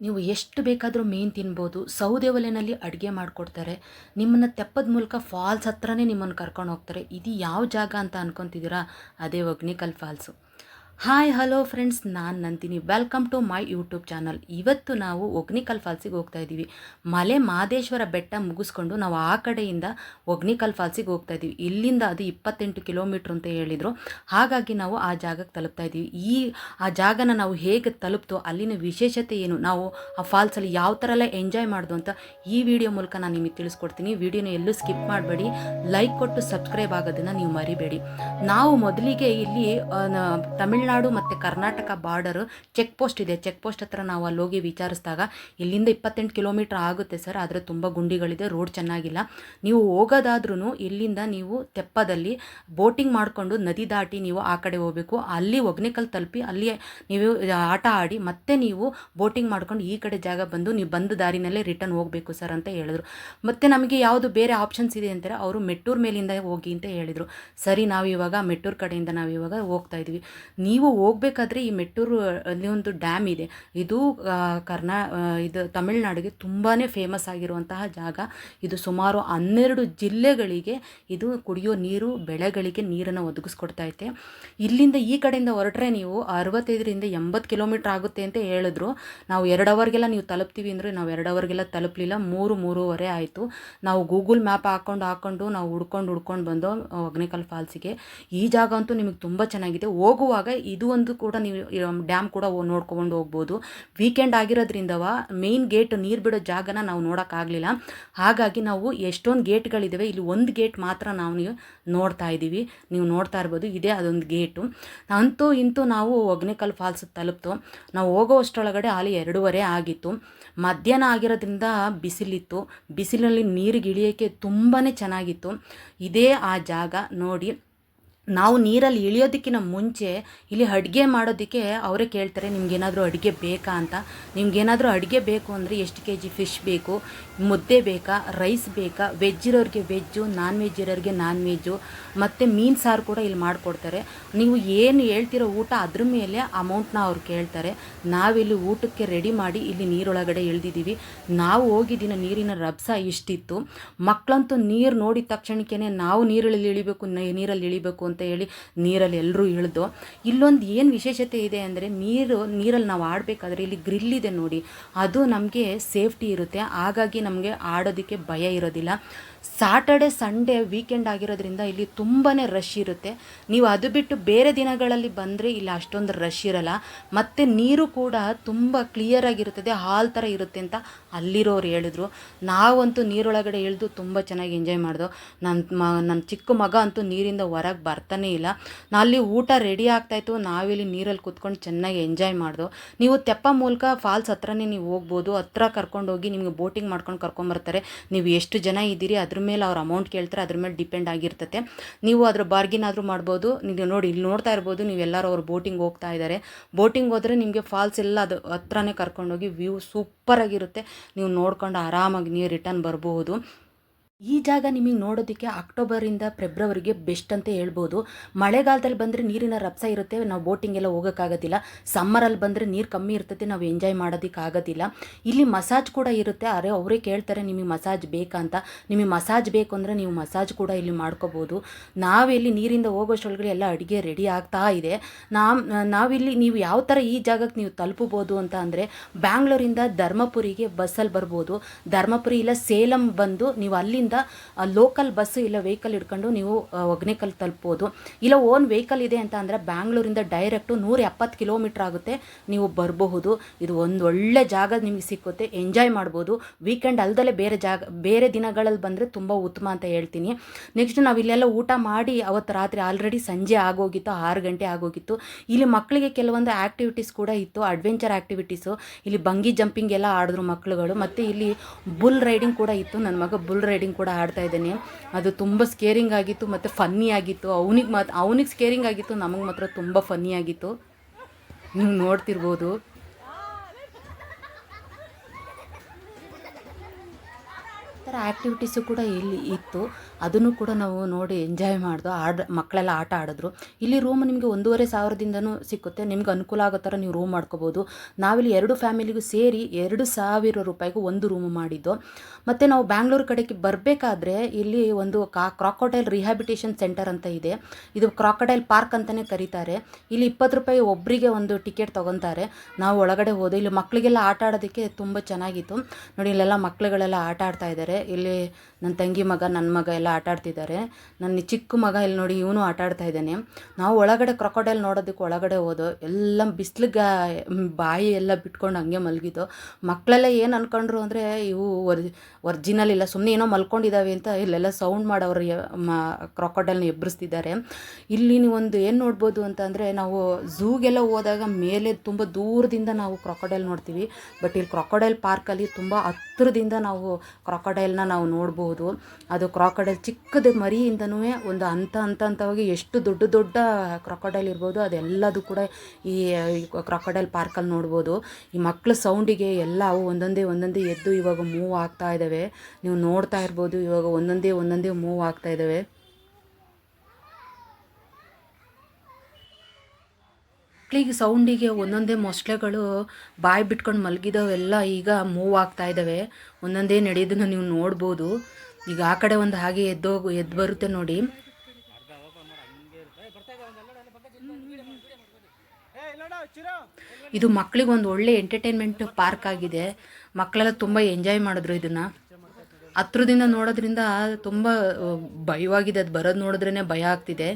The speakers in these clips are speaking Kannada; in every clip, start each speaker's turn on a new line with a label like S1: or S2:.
S1: ನೀವು ಎಷ್ಟು ಬೇಕಾದರೂ ಮೀನು ತಿನ್ಬೋದು. ಸೌದೆ ಒಲೆಯಲ್ಲಿ ಅಡುಗೆ ಮಾಡಿಕೊಡ್ತಾರೆ. ನಿಮ್ಮನ್ನು ತೆಪ್ಪದ ಮೂಲಕ ಫಾಲ್ಸ್ ಹತ್ರನೇ ನಿಮ್ಮನ್ನು ಕರ್ಕೊಂಡು ಹೋಗ್ತಾರೆ. ಇದು ಯಾವ ಜಾಗ ಅಂತ ಅನ್ಕೊತಿದ್ದೀರಾ? ಅದೇ Hogenakkal falls hi hello friends ನಾನು ನಂತೀನಿ welcome to my YouTube channel ಇವತ್ತು ನಾವು ಒಗ್ನಿಕಲ್ ಫಾಲ್ಸಿಗೆ ಹೋಗ್ತಾ ಇದ್ದೀವಿ ಮಲೆ ಮಾದೇಶ್ವರ ಬೆಟ್ಟ ಮುಗಿಸ್ಕೊಂಡು ನಾವು ಆ ಕಡೆಯಿಂದ ಒಗ್ನಿಕಲ್ ಫಾಲ್ಸಿಗೆ ಹೋಗ್ತಾ ಇದ್ದೀವಿ ಇಲ್ಲಿಂದ ಅದು ಇಪ್ಪತ್ತೆಂಟು ಕಿಲೋಮೀಟ್ರ್ ಅಂತ ಹೇಳಿದರು. ಹಾಗಾಗಿ ನಾವು ಆ ಜಾಗಕ್ಕೆ ತಲುಪ್ತಾ ಇದ್ದೀವಿ ಈ, ಆ ಜಾಗನ ನಾವು ಹೇಗೆ ತಲುಪ್ತೋ, ಅಲ್ಲಿನ ವಿಶೇಷತೆ ಏನು, ನಾವು ಆ ಫಾಲ್ಸಲ್ಲಿ ಯಾವ ಥರ ಎಲ್ಲ ಎಂಜಾಯ್ ಮಾಡ್ದು ಅಂತ ಈ ವಿಡಿಯೋ ಮೂಲಕ ನಾನು ನಿಮಗೆ ತಿಳಿಸ್ಕೊಡ್ತೀನಿ. ವಿಡಿಯೋನ ಎಲ್ಲೂ ಸ್ಕಿಪ್ ಮಾಡಬೇಡಿ. ಲೈಕ್ ಕೊಟ್ಟು ಸಬ್ಸ್ಕ್ರೈಬ್ ಆಗೋದನ್ನು ನೀವು ಮರಿಬೇಡಿ. ನಾವು ಮೊದಲಿಗೆ ಇಲ್ಲಿ ನ- ತಮಿಳ್ನಾಡು ಮತ್ತು ಕರ್ನಾಟಕ ಬಾರ್ಡರು ಚೆಕ್ ಪೋಸ್ಟ್ ಇದೆ. ಚೆಕ್ ಪೋಸ್ಟ್ ಹತ್ರ ನಾವು ಅಲ್ಲಿ ಹೋಗಿ ವಿಚಾರಿಸಿದಾಗ ಇಲ್ಲಿಂದ ಇಪ್ಪತ್ತೆಂಟು ಕಿಲೋಮೀಟ್ರ್ ಆಗುತ್ತೆ ಸರ್ ಆದರೆ ತುಂಬ ಗುಂಡಿಗಳಿದೆ ರೋಡ್ ಚೆನ್ನಾಗಿಲ್ಲ. ನೀವು ಹೋಗೋದಾದ್ರೂ ಇಲ್ಲಿಂದ ನೀವು ತೆಪ್ಪದಲ್ಲಿ ಬೋಟಿಂಗ್ ಮಾಡಿಕೊಂಡು ನದಿ ದಾಟಿ ನೀವು ಆ ಕಡೆ ಹೋಗಬೇಕು. ಅಲ್ಲಿ ಒಗ್ನೇಕಲ್ ತಲುಪಿ ಅಲ್ಲಿ ನೀವು ಆಟ ಆಡಿ ಮತ್ತೆ ನೀವು ಬೋಟಿಂಗ್ ಮಾಡ್ಕೊಂಡು ಈ ಕಡೆ ಜಾಗ ಬಂದು ನೀವು ಬಂದ ದಾರಿನಲ್ಲೇ ರಿಟರ್ನ್ ಹೋಗಬೇಕು ಸರ್ ಅಂತ ಹೇಳಿದ್ರು. ಮತ್ತು ನಮಗೆ ಯಾವುದು ಬೇರೆ ಆಪ್ಷನ್ಸ್ ಇದೆ ಅಂತಾರೆ? ಅವರು ಮೆಟ್ಟೂರ್ ಮೇಲಿಂದ ಹೋಗಿ ಅಂತ ಹೇಳಿದರು. ಸರಿ, ನಾವು ಇವಾಗ ಮೆಟ್ಟೂರ್ ಕಡೆಯಿಂದ ನಾವು ಇವಾಗ ಹೋಗ್ತಾ ಇದ್ವಿ. ನೀವು ಹೋಗ್ಬೇಕಾದ್ರೆ ಈ ಮೆಟ್ಟೂರು ಅಲ್ಲಿ ಒಂದು ಡ್ಯಾಮ್ ಇದೆ. ಇದು ಕರ್ನಾ ಇದು ತಮಿಳ್ನಾಡಿಗೆ ತುಂಬಾ ಫೇಮಸ್ ಆಗಿರುವಂತಹ ಜಾಗ. ಇದು ಸುಮಾರು ಹನ್ನೆರಡು ಜಿಲ್ಲೆಗಳಿಗೆ ಇದು ಕುಡಿಯೋ ನೀರು, ಬೆಳೆಗಳಿಗೆ ನೀರನ್ನು ಒದಗಿಸ್ಕೊಡ್ತಾ ಐತೆ. ಇಲ್ಲಿಂದ ಈ ಕಡೆಯಿಂದ ಹೊರಟ್ರೆ ನೀವು ಅರವತ್ತೈದರಿಂದ ಎಂಬತ್ತು ಕಿಲೋಮೀಟ್ರ್ ಆಗುತ್ತೆ ಅಂತ ಹೇಳಿದ್ರು. ನಾವು ಎರಡು ಅವರ್ಗೆಲ್ಲ ನೀವು ತಲುಪ್ತೀವಿ ಅಂದರೆ ನಾವು ಎರಡು ಅವರ್ಗೆಲ್ಲ ತಲುಪಲಿಲ್ಲ. ಮೂರು, ಮೂರುವರೆ ಆಯಿತು. ನಾವು ಗೂಗಲ್ ಮ್ಯಾಪ್ ಹಾಕ್ಕೊಂಡು ಹಾಕ್ಕೊಂಡು ನಾವು ಹುಡ್ಕೊಂಡು ಹುಡ್ಕೊಂಡು ಬಂದು ಒಗ್ನೇಕಲ್ ಫಾಲ್ಸಿಗೆ. ಈ ಜಾಗ ಅಂತೂ ನಿಮಗೆ ತುಂಬ ಚೆನ್ನಾಗಿದೆ. ಹೋಗುವಾಗ ಇದು ಒಂದು ಕೂಡ ನೀವು ಡ್ಯಾಮ್ ಕೂಡ ನೋಡ್ಕೊಂಡು ಹೋಗ್ಬೋದು. ವೀಕೆಂಡ್ ಆಗಿರೋದ್ರಿಂದವ ಮೇನ್ ಗೇಟ್ ನೀರು ಬಿಡೋ ಜಾಗನ ನಾವು ನೋಡೋಕ್ಕಾಗಲಿಲ್ಲ ಹಾಗಾಗಿ ನಾವು ಎಷ್ಟೊಂದು ಗೇಟ್ಗಳಿದ್ದಾವೆ ಇಲ್ಲಿ ಒಂದು ಗೇಟ್ ಮಾತ್ರ ನಾವು ನೀವು ನೋಡ್ತಾ ಇದ್ದೀವಿ ನೀವು ನೋಡ್ತಾ ಇರ್ಬೋದು, ಇದೇ ಅದೊಂದು ಗೇಟು. ಅಂತೂ ಇಂತೂ ನಾವು ಒಗ್ನೇಕಲ್ ಫಾಲ್ಸ್ ತಲುಪ್ತು. ನಾವು ಹೋಗೋವಷ್ಟರೊಳಗಡೆ ಅಲ್ಲಿ ಎರಡೂವರೆ ಆಗಿತ್ತು. ಮಧ್ಯಾಹ್ನ ಆಗಿರೋದ್ರಿಂದ ಬಿಸಿಲಿತ್ತು. ಬಿಸಿಲಲ್ಲಿ ನೀರಿಗೆ ಇಳಿಯೋಕ್ಕೆ ತುಂಬಾ ಚೆನ್ನಾಗಿತ್ತು. ಇದೇ ಆ ಜಾಗ ನೋಡಿ. ನಾವು ನೀರಲ್ಲಿ ಇಳಿಯೋದಕ್ಕಿಂತ ಮುಂಚೆ ಇಲ್ಲಿ ಅಡುಗೆ ಮಾಡೋದಕ್ಕೆ ಅವರೇ ಕೇಳ್ತಾರೆ, ನಿಮಗೇನಾದರೂ ಅಡುಗೆ ಬೇಕಾ ಅಂತ? ನಿಮಗೇನಾದರೂ ಅಡುಗೆ ಬೇಕು ಅಂದರೆ ಎಷ್ಟು ಕೆ ಜಿ ಫಿಶ್ ಬೇಕು? ಮುದ್ದೆ ಬೇಕಾ? ರೈಸ್ ಬೇಕಾ? ವೆಜ್ ಇರೋರಿಗೆ ವೆಜ್ಜು ನಾನ್ ವೆಜ್ ಇರೋರಿಗೆ ನಾನ್ ವೆಜ್ಜು ಮತ್ತು ಮೀನು ಸಾರು ಕೂಡ ಇಲ್ಲಿ ಮಾಡಿಕೊಡ್ತಾರೆ. ನೀವು ಏನು ಹೇಳ್ತಿರೋ ಊಟ ಅದ್ರ ಮೇಲೆ ಅಮೌಂಟ್ನ ಅವ್ರು ಕೇಳ್ತಾರೆ. ನಾವಿಲ್ಲಿ ಊಟಕ್ಕೆ ರೆಡಿ ಮಾಡಿ ಇಲ್ಲಿ ನೀರೊಳಗಡೆ ಇಳ್ದಿದ್ದೀವಿ. ನಾವು ಹೋಗಿದ್ದಿನ ನೀರಿನ ರಭಸ ಇಷ್ಟಿತ್ತು. ಮಕ್ಕಳಂತೂ ನೀರು ನೋಡಿದ ತಕ್ಷಣಕ್ಕೇ ನಾವು ನೀರಲ್ಲಿ ಇಳಿಬೇಕು ನೀರಲ್ಲಿ ಇಳಿಬೇಕು ಅಂತ ಹೇಳಿ ನೀರಲ್ಲಿ ಎಲ್ಲರೂ ಇಳಿದು ಇಲ್ಲೊಂದು ಏನು ವಿಶೇಷತೆ ಇದೆ ಅಂದರೆ ನೀರು, ನೀರಲ್ಲಿ ನಾವು ಆಡಬೇಕಾದ್ರೆ ಇಲ್ಲಿ ಗ್ರಿಲ್ ಇದೆ ನೋಡಿ. ಅದು ನಮಗೆ ಸೇಫ್ಟಿ ಇರುತ್ತೆ. ಹಾಗಾಗಿ ನಮಗೆ ಆಡೋದಕ್ಕೆ ಭಯ ಇರೋದಿಲ್ಲ. ಸಾಟರ್ಡೆ ಸಂಡೇ ವೀಕೆಂಡ್ ಆಗಿರೋದ್ರಿಂದ ಇಲ್ಲಿ ತುಂಬಾ ರಶ್ ಇರುತ್ತೆ. ನೀವು ಅದು ಬಿಟ್ಟು ಬೇರೆ ದಿನಗಳಲ್ಲಿ ಬಂದರೆ ಇಲ್ಲಿ ಅಷ್ಟೊಂದು ರಶ್ ಇರಲ್ಲ. ಮತ್ತು ನೀರು ಕೂಡ ತುಂಬ ಕ್ಲಿಯರ್ ಆಗಿರುತ್ತದೆ, ಹಾಲ್ ಥರ ಇರುತ್ತೆ ಅಂತ ಅಲ್ಲಿರೋರು ಹೇಳಿದ್ರು. ನಾವಂತೂ ನೀರೊಳಗಡೆ ಇಳಿದು ತುಂಬ ಚೆನ್ನಾಗಿ ಎಂಜಾಯ್ ಮಾಡಿದೋ. ನನ್ನ ಮ ನನ್ನ ಚಿಕ್ಕ ಮಗ ಅಂತೂ ನೀರಿಂದ ಹೊರಗೆ ಬರ್ತಾನೇ ಇಲ್ಲ. ನಾ ಅಲ್ಲಿ ಊಟ ರೆಡಿ ಆಗ್ತಾಯಿತ್ತು ನಾವಿಲ್ಲಿ ನೀರಲ್ಲಿ ಕುತ್ಕೊಂಡು ಚೆನ್ನಾಗಿ ಎಂಜಾಯ್ ಮಾಡಿದೋ. ನೀವು ತೆಪ್ಪ ಮೂಲಕ ಫಾಲ್ಸ್ ಹತ್ರನೇ ನೀವು ಹೋಗ್ಬೋದು. ಹತ್ರ ಕರ್ಕೊಂಡೋಗಿ ನಿಮಗೆ ಬೋಟಿಂಗ್ ಮಾಡ್ಕೊಂಡು ಕರ್ಕೊಂಬರ್ತಾರೆ ನೀವು ಎಷ್ಟು ಜನ ಇದ್ದೀರಿ, ಅದ್ರ ಮೇಲೆ ಅವ್ರು ಅಮೌಂಟ್ ಕೇಳ್ತಾರೆ, ಅದ್ರ ಮೇಲೆ ಡಿಪೆಂಡ್ ಆಗಿರ್ತತೆ. ನೀವು ಅದ್ರ ಬಾರ್ಗಿನ್ ಆದರೂ ಮಾಡ್ಬೋದು. ನೀವು ನೋಡಿ, ಇಲ್ಲಿ ನೋಡ್ತಾ ಇರ್ಬೋದು ನೀವೆಲ್ಲರೂ ಅವ್ರು ಬೋಟಿಂಗ್ ಹೋಗ್ತಾ ಇದ್ದಾರೆ. ಬೋಟಿಂಗ್ ಹೋದರೆ ನಿಮಗೆ ಫಾಲ್ಸ್ ಎಲ್ಲ ಅದು ಹತ್ರನೇ ಕರ್ಕೊಂಡೋಗಿ ವ್ಯೂ ಸೂಪರ್ ಆಗಿರುತ್ತೆ. ನೀವು ನೋಡ್ಕೊಂಡು ಆರಾಮಾಗಿ ನೀವು ರಿಟರ್ನ್ ಬರ್ಬೋದು. ಈ ಜಾಗ ನಿಮಗೆ ನೋಡೋದಕ್ಕೆ ಅಕ್ಟೋಬರಿಂದ ಫೆಬ್ರವರಿಗೆ ಬೆಸ್ಟ್ ಅಂತ ಹೇಳ್ಬೋದು. ಮಳೆಗಾಲದಲ್ಲಿ ಬಂದರೆ ನೀರಿನ ರಪ್ಸ ಇರುತ್ತೆ, ನಾವು ಬೋಟಿಂಗ್ ಎಲ್ಲ ಹೋಗೋಕ್ಕಾಗೋದಿಲ್ಲ. ಸಮ್ಮರಲ್ಲಿ ಬಂದರೆ ನೀರು ಕಮ್ಮಿ ಇರ್ತದೆ ನಾವು ಎಂಜಾಯ್ ಮಾಡೋದಕ್ಕಾಗೋದಿಲ್ಲ ಇಲ್ಲಿ ಮಸಾಜ್ ಕೂಡ ಇರುತ್ತೆ ಅರೆ ಅವರೇ ಕೇಳ್ತಾರೆ ನಿಮಗೆ ಮಸಾಜ್ ಬೇಕಾ ಅಂತ. ನಿಮಗೆ ಮಸಾಜ್ ಬೇಕು ಅಂದರೆ ನೀವು ಮಸಾಜ್ ಕೂಡ ಇಲ್ಲಿ ಮಾಡ್ಕೋಬೋದು. ನಾವಿಲ್ಲಿ ನೀರಿಂದ ಹೋಗೋಷ್ಟೊಳಗಡೆ ಎಲ್ಲ ಅಡುಗೆ ರೆಡಿ ಆಗ್ತಾ ಇದೆ. ನಾವು ನಾವಿಲ್ಲಿ ನೀವು ಯಾವ ಥರ ಈ ಜಾಗಕ್ಕೆ ನೀವು ತಲುಪಬೋದು ಅಂತ ಅಂದರೆ ಬ್ಯಾಂಗ್ಳೂರಿಂದ ಧರ್ಮಪುರಿಗೆ ಬಸ್ಸಲ್ಲಿ ಬರ್ಬೋದು. ಧರ್ಮಪುರಿ ಇಲ್ಲ, ಸೇಲಂ ಬಂದು ನೀವು ಅಲ್ಲಿಂದ ಲೋಕಲ್ ಬಸ್ ಇಲ್ಲ ವೆಹಿಕಲ್ ಹಿಡ್ಕೊಂಡು ನೀವು ಒಗ್ನೇಕಲ್ ತಲುಪ್ಬೋದು. ಇಲ್ಲ ಓನ್ ವೆಹಿಕಲ್ ಇದೆ ಅಂತ ಅಂದರೆ ಬ್ಯಾಂಗ್ಳೂರಿಂದ ಡೈರೆಕ್ಟು ನೂರ ಎಪ್ಪತ್ತು ಕಿಲೋಮೀಟ್ರ್ ಆಗುತ್ತೆ, ನೀವು ಬರಬಹುದು. ಇದು ಒಂದು ಒಳ್ಳೆ ಜಾಗ ನಿಮಗೆ ಸಿಕ್ಕುತ್ತೆ ಎಂಜಾಯ್ ಮಾಡ್ಬೋದು. ವೀಕೆಂಡ್ ಅಲ್ಲದಲ್ಲೇ ಬೇರೆ ಜಾಗ, ಬೇರೆ ದಿನಗಳಲ್ಲಿ ಬಂದರೆ ತುಂಬ ಉತ್ತಮ ಅಂತ ಹೇಳ್ತೀನಿ. ನೆಕ್ಸ್ಟ್ ನಾವು ಇಲ್ಲೆಲ್ಲ ಊಟ ಮಾಡಿ, ಅವತ್ತು ರಾತ್ರಿ ಆಲ್ರೆಡಿ ಸಂಜೆ ಆಗೋಗಿತ್ತು, ಆರು ಗಂಟೆ ಆಗೋಗಿತ್ತು. ಇಲ್ಲಿ ಮಕ್ಕಳಿಗೆ ಕೆಲವೊಂದು ಆ್ಯಕ್ಟಿವಿಟೀಸ್ ಕೂಡ ಇತ್ತು ಅಡ್ವೆಂಚರ್ ಆ್ಯಕ್ಟಿವಿಟೀಸು ಇಲ್ಲಿ ಬಂಗಿ ಜಂಪಿಂಗ್ ಎಲ್ಲ ಆಡಿದ್ರು ಮಕ್ಕಳುಗಳು ಮತ್ತು ಇಲ್ಲಿ ಬುಲ್ ರೈಡಿಂಗ್ ಕೂಡ ಇತ್ತು. ನನ್ನ ಮಗ ಬುಲ್ ರೈಡಿಂಗ್ ಕೂಡ ಆಡ್ತಾ ಇದ್ದಾನೆ. ಅದು ತುಂಬ ಸ್ಕೇರಿಂಗ್ ಆಗಿತ್ತು ಮತ್ತು ಫನ್ನಿ ಆಗಿತ್ತು. ಅವನಿಗೆ ಮಾತ್ರ ಅವನಿಗೆ ಸ್ಕೇರಿಂಗ್ ಆಗಿತ್ತು, ನಮಗೆ ಮಾತ್ರ ತುಂಬ ಫನ್ನಿ ಆಗಿತ್ತು. ನೀವು ನೋಡ್ತಿರ್ಬೋದು. ಥರ ಆ್ಯಕ್ಟಿವಿಟೀಸು ಕೂಡ ಇಲ್ಲಿ ಇತ್ತು. ಅದನ್ನು ಕೂಡ ನಾವು ನೋಡಿ ಎಂಜಾಯ್ ಮಾಡಿದ್ವು ಆಡ ಮಕ್ಕಳೆಲ್ಲ ಆಟ ಆಡಿದ್ರು. ಇಲ್ಲಿ ರೂಮ್ ನಿಮಗೆ ಒಂದೂವರೆ ಸಾವಿರದಿಂದನೂ ಸಿಕ್ಕುತ್ತೆ. ನಿಮ್ಗೆ ಅನುಕೂಲ ಆಗೋ ಥರ ನೀವು ರೂಮ್ ಮಾಡ್ಕೋಬೋದು. ನಾವಿಲ್ಲಿ ಎರಡು ಫ್ಯಾಮಿಲಿಗೂ ಸೇರಿ ಎರಡು ಸಾವಿರ ರೂಪಾಯಿಗೂ ಒಂದು ರೂಮ್ ಮಾಡಿದ್ದು. ಮತ್ತು ನಾವು ಬ್ಯಾಂಗ್ಳೂರು ಕಡೆಗೆ ಬರಬೇಕಾದ್ರೆ ಇಲ್ಲಿ ಒಂದು ಕಾ ಕ್ರಾಕೊಟೈಲ್ ರಿಹ್ಯಾಬಿಟೇಷನ್ ಸೆಂಟರ್ ಅಂತ ಇದೆ. ಇದು ಕ್ರಾಕೊಟೈಲ್ ಪಾರ್ಕ್ ಅಂತಲೇ ಕರೀತಾರೆ. ಇಲ್ಲಿ ಇಪ್ಪತ್ತು ರೂಪಾಯಿ ಒಬ್ಬರಿಗೆ ಒಂದು ಟಿಕೆಟ್ ತೊಗೊತಾರೆ. ನಾವು ಒಳಗಡೆ ಹೋದೆ, ಇಲ್ಲಿ ಮಕ್ಕಳಿಗೆಲ್ಲ ಆಟ ಆಡೋದಕ್ಕೆ ತುಂಬ ಚೆನ್ನಾಗಿತ್ತು. ನೋಡಿ, ಇಲ್ಲೆಲ್ಲ ಮಕ್ಕಳುಗಳೆಲ್ಲ ಆಟ ಆಡ್ತಾ ಇದ್ದಾರೆ. ಇಲ್ಲಿ ನನ್ನ ತಂಗಿ ಮಗ ನನ್ನ ಮಗ ಎಲ್ಲ ಆಟ ಆಡ್ತಿದ್ದಾರೆ. ನನ್ನ ಚಿಕ್ಕ ಮಗ ಇಲ್ಲಿ ನೋಡಿ ಇವನು ಆಟ ಆಡ್ತಾ ಇದ್ದಾನೆ. ನಾವು ಒಳಗಡೆ ಕ್ರೊಕೊಡೈಲ್ ನೋಡೋದಕ್ಕೆ ಒಳಗಡೆ ಹೋದೋ, ಎಲ್ಲ ಬಿಸಿಲಿಗೆ ಬಾಯಿ ಎಲ್ಲ ಬಿಟ್ಕೊಂಡು ಹಂಗೆ ಮಲಗಿದ್ದು. ಮಕ್ಕಳೆಲ್ಲ ಏನು ಅನ್ಕೊಂಡ್ರು ಅಂದರೆ, ಇವು ಒರ್ ಒರ್ಜಿನಲ್ ಇಲ್ಲ ಸುಮ್ಮನೆ ಏನೋ ಮಲ್ಕೊಂಡಿದ್ದಾವೆ ಅಂತ ಇಲ್ಲೆಲ್ಲ ಸೌಂಡ್ ಮಾಡೋರು ಕ್ರೊಕೊಡೈಲ್ನ ಎಬ್ಬರಿಸ್ತಿದ್ದಾರೆ ಇಲ್ಲಿ ಒಂದು ಏನು ನೋಡ್ಬೋದು ಅಂತ ನಾವು ಝೂಗೆಲ್ಲ ಹೋದಾಗ ಮೇಲೆ ತುಂಬ ದೂರದಿಂದ ನಾವು ಕ್ರೊಕೊಡೈಲ್ ನೋಡ್ತೀವಿ. ಬಟ್ ಇಲ್ಲಿ ಕ್ರೊಕೊಡೈಲ್ ಪಾರ್ಕಲ್ಲಿ ತುಂಬ ಹತ್ತಿರದಿಂದ ನಾವು ಕ್ರೊಕೊಡೈಲ್ನ ನಾವು ನೋಡಬಹುದು ಅದು ಕ್ರಾಕೊಡೈಲ್ ಚಿಕ್ಕದ ಮರಿಯಿಂದನೂ ಒಂದು ಹಂತ ಹಂತ ಹಂತವಾಗಿ ಎಷ್ಟು ದೊಡ್ಡ ದೊಡ್ಡ ಕ್ರಾಕೊಡೈಲ್ ಇರ್ಬೋದು, ಅದೆಲ್ಲದು ಕೂಡ ಈ ಕ್ರಾಕೊಡೈಲ್ ಪಾರ್ಕಲ್ಲಿ ನೋಡ್ಬೋದು. ಈ ಮಕ್ಕಳ ಸೌಂಡಿಗೆ ಎಲ್ಲ ಅವು ಒಂದೊಂದೇ ಒಂದೊಂದೇ ಎದ್ದು ಇವಾಗ ಮೂವ್ ಆಗ್ತಾ ಇದ್ದಾವೆ ನೀವು ನೋಡ್ತಾ ಇರ್ಬೋದು, ಇವಾಗ ಒಂದೊಂದೇ ಒಂದೊಂದೇ ಮೂವ್ ಆಗ್ತಾ ಇದ್ದಾವೆ ಮಕ್ಕಳಿಗೆ ಸೌಂಡಿಗೆ ಒಂದೊಂದೇ ಮೊಸಳೆಗಳು ಬಾಯಿ ಬಿಟ್ಕೊಂಡು ಮಲಗಿದವೆಲ್ಲ ಈಗ ಮೂವ್ ಆಗ್ತಾ ಇದ್ದಾವೆ ಒಂದೊಂದೇ ನಡೆಯೋದನ್ನು ನೀವು ನೋಡ್ಬೋದು. ಈಗ ಆ ಕಡೆ ಒಂದು ಹಾಗೆ ಎದ್ದೋಗು ಎದ್ದು ಬರುತ್ತೆ ನೋಡಿ. ಇದು ಮಕ್ಕಳಿಗೆ ಒಂದು ಒಳ್ಳೆ ಎಂಟರ್ಟೈನ್ಮೆಂಟ್ ಪಾರ್ಕ್ ಆಗಿದೆ. ಮಕ್ಕಳೆಲ್ಲ ತುಂಬ ಎಂಜಾಯ್ ಮಾಡಿದ್ರು ಇದನ್ನು. ಹತ್ರದಿಂದ ನೋಡೋದ್ರಿಂದ ತುಂಬ ಭಯವಾಗಿದೆ. ಅದು ಬರೋದು ನೋಡಿದ್ರೇ ಭಯ ಆಗ್ತಿದೆ.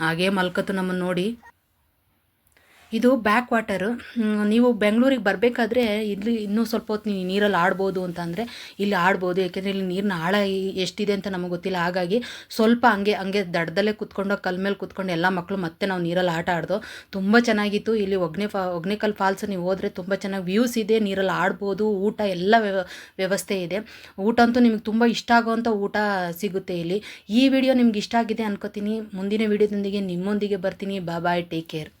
S1: ಹಾಗೇ ಮಲ್ಕತ್ತು ನಮ್ಮನ್ನು ನೋಡಿ. ಇದು ಬ್ಯಾಕ್ ವಾಟರು ನೀವು ಬೆಂಗಳೂರಿಗೆ ಬರಬೇಕಾದ್ರೆ ಇಲ್ಲಿ ಇನ್ನೂ ಸ್ವಲ್ಪ ಹೊತ್ತು ನೀವು ನೀರಲ್ಲಿ ಆಡ್ಬೋದು ಅಂತಂದರೆ ಇಲ್ಲಿ ಆಡ್ಬೋದು, ಯಾಕೆಂದರೆ ಇಲ್ಲಿ ನೀರಿನ ಆಳ ಎಷ್ಟಿದೆ ಅಂತ ನಮಗೆ ಗೊತ್ತಿಲ್ಲ. ಹಾಗಾಗಿ ಸ್ವಲ್ಪ ಹಂಗೆ ಹಂಗೆ ದಡದಲ್ಲೇ ಕುತ್ಕೊಂಡು ಕಲ್ ಮೇಲೆ ಕುತ್ಕೊಂಡು ಎಲ್ಲ ಮಕ್ಕಳು ಮತ್ತೆ ನಾವು ನೀರಲ್ಲಿ ಆಟ ಆಡ್ದು ತುಂಬ ಚೆನ್ನಾಗಿತ್ತು. ಇಲ್ಲಿ ಒಗ್ನೆ ಫಾ ಒಗ್ನೆಕಲ್ ಫಾಲ್ಸ್ ನೀವು ಹೋದರೆ ತುಂಬ ಚೆನ್ನಾಗಿ ವ್ಯೂಸ್ ಇದೆ, ನೀರಲ್ಲಿ ಆಡ್ಬೋದು, ಊಟ ಎಲ್ಲ ವ್ಯವ ವ್ಯವಸ್ಥೆ ಇದೆ. ಊಟ ಅಂತೂ ನಿಮಗೆ ತುಂಬ ಇಷ್ಟ ಆಗೋವಂಥ ಊಟ ಸಿಗುತ್ತೆ ಇಲ್ಲಿ. ಈ ವಿಡಿಯೋ ನಿಮ್ಗೆ ಇಷ್ಟ ಆಗಿದೆ ಅನ್ಕೋತೀನಿ. ಮುಂದಿನ ವಿಡಿಯೋದೊಂದಿಗೆ ನಿಮ್ಮೊಂದಿಗೆ ಬರ್ತೀನಿ. ಬಾ ಬಾಯ್ ಟೇಕ್ ಕೇರ್